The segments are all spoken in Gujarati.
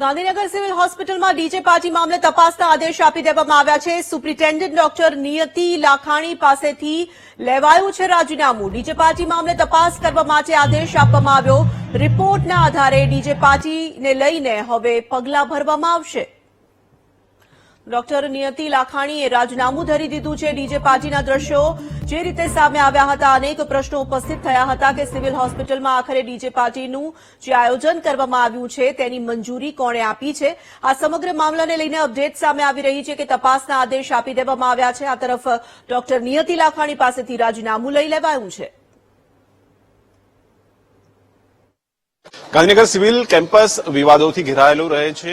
ગાંધીનગર સિવિલ હોસ્પિટલમાં ડીજે પાર્ટી મામલે તપાસના આદેશ આપી દેવામાં આવ્યા છે. સુપ્રિન્ટેન્ડન્ટ ડોક્ટર નિયતિ લાખાણી પાસેથી લેવાયું છે રાજીનામું. ડીજે પાર્ટી મામલે તપાસ કરવા માટે આદેશ આપવામાં આવ્યો. રિપોર્ટના આધારે ડીજે પાર્ટીને લઈને હવે પગલાં ભરવામાં આવશે. ડોક્ટર નિયતિ લાખાણીએ રાજીનામું ધરી દીધું છે ડીજે પાર્ટીના દ્રશ્યો જે રીતે સામે આવ્યા હતા, અનેક પ્રશ્નો ઉપસ્થિત થયા હતા કે સિવિલ હોસ્પિટલમાં આખરે ડીજે પાર્ટીનું જે આયોજન કરવામાં આવ્યું છે તેની મંજૂરી કોણે આપી છે? આ સમગ્ર મામલાને લઈને અપડેટ સામે આવી રહી છે કે તપાસના આદેશ આપી દેવામાં આવ્યા છે. આ તરફ ડોક્ટર નિયતિ લાખાણી પાસેથી રાજીનામું લઈ લેવાયું છે. ગાંધીનગર સિવિલ કેમ્પસ વિવાદોથી ઘેરાયેલું રહે છે.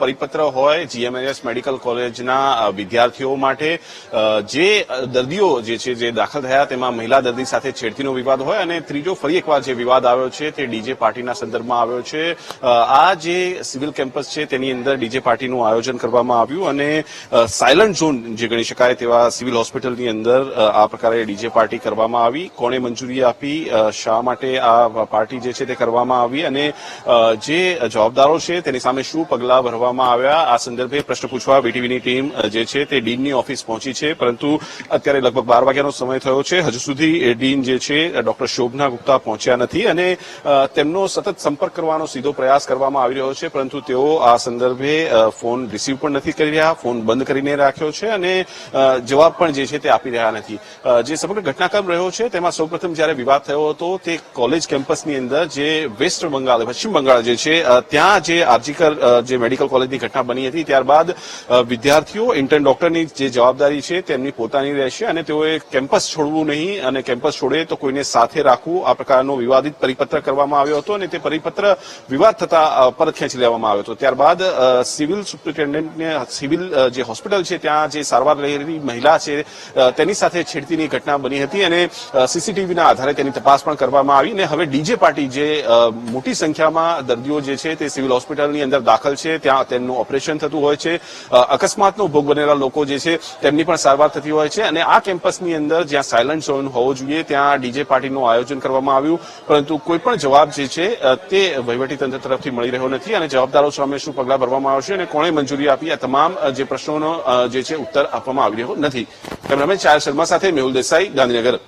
પરિપત્ર હોય જીએમએસ મેડિકલ કોલેજના વિદ્યાર્થીઓ માટે. જે દર્દીઓ જે છે, જે દાખલ થયા, તેમાં મહિલા દર્દી સાથે છેડતીનો વિવાદ હોય અને ત્રીજો ફરી એકવાર જે વિવાદ આવ્યો છે તે ડીજે પાર્ટીના સંદર્ભમાં આવ્યો છે. આ જે સિવિલ કેમ્પસ છે તેની અંદર ડીજે પાર્ટીનું આયોજન કરવામાં આવ્યું અને સાયલન્ટ ઝોન જે ગણી શકાય તેવા સિવિલ હોસ્પિટલની અંદર આ પ્રકારે ડીજે પાર્ટી કરવામાં આવી. કોણે મંજૂરી આપી શા માટે આ પાર્ટી જે છે તે કરવામાં આવી અને જે જવાબદારો છે તેની સામે શું પગલાં ભરવામાં આવ્યા? આ સંદર્ભે પ્રશ્ન પૂછવા બીટીવીની ટીમ જે છે તે ડીનની ઓફિસ પહોંચી છે, પરંતુ અત્યારે લગભગ બાર વાગ્યાનો સમય થયો છે. હજુ સુધી ડીન જે છે ડોક્ટર શોભના ગુપ્તા પહોંચ્યા નથી અને તેમનો સતત સંપર્ક કરવાનો સીધો પ્રયાસ કરવામાં આવી રહ્યો છે, પરંતુ તેઓ આ સંદર્ભે ફોન રિસીવ પણ નથી કરી રહ્યા, ફોન બંધ કરીને રાખ્યો છે અને જવાબ પણ જે છે તે આપી રહ્યા નથી. જે સમગ્ર ઘટનાક્રમ રહ્યો છે, તેમાં સૌપ્રથમ જ્યારે વિવાદ થયો હતો, તે કોલેજ કેમ્પસની અંદર જે વેસ્ટ બંગાળ, પશ્ચિમ બંગાળ જે છે ત્યાં જે આરજીકર જે મેડિકલ કોલેજની ઘટના બની હતી, ત્યારબાદ વિદ્યાર્થીઓ, ઇન્ટર્ન ડોક્ટરની જે જવાબદારી છે, તેમની પોતાની રહેશે અને તેઓએ કેમ્પસ છોડવું નહીં અને કેમ્પસ છોડે તો કોઈને સાથે રાખવું, આ પ્રકારનો વિવાદિત પરિપત્ર કરવામાં આવ્યો હતો અને તે પરિપત્ર વિવાદ થતા પરત ખેંચી લેવામાં આવ્યો હતો. ત્યારબાદ સિવિલ સુપ્રિન્ટેન્ડન્ટને, સિવિલ જે હોસ્પિટલ છે, ત્યાં જે સારવાર લઈ રહેલી મહિલા છે તેની સાથે છેડતીની ઘટના બની હતી અને સીસીટીવીના આધારે તેની તપાસ પણ કરવામાં આવી અને હવે ડીજે પાર્ટી જે મોટી સંખ્યામાં દર્દીઓ જે છે તે સિવિલ હોસ્પિટલની અંદર દાખલ છે. ત્યાં તેમનું ઓપરેશન થતું હોય છે. અકસ્માતનો ભોગ બનેલા લોકો જે છે તેમની પણ સારવાર થતી હોય છે અને આ કેમ્પસની અંદર જ્યાં સાયલન્ટ ઝોન હોવો જોઈએ, ત્યાં ડીજે પાર્ટીનું આયોજન કરવામાં આવ્યું. પરંતુ કોઈ પણ જવાબ જે છે તે વહીવટીતંત્ર તરફથી મળી રહ્યો નથી અને જવાબદારો સામે શું પગલાં ભરવામાં આવશે અને કોણે મંજૂરી આપી, આ તમામ જે પ્રશ્નોનો જે છે ઉત્તર આપવામાં આવી રહ્યો નથી. કેમેરામેન ચાર શર્મા સાથે મેહુલ દેસાઈ, ગાંધીનગર.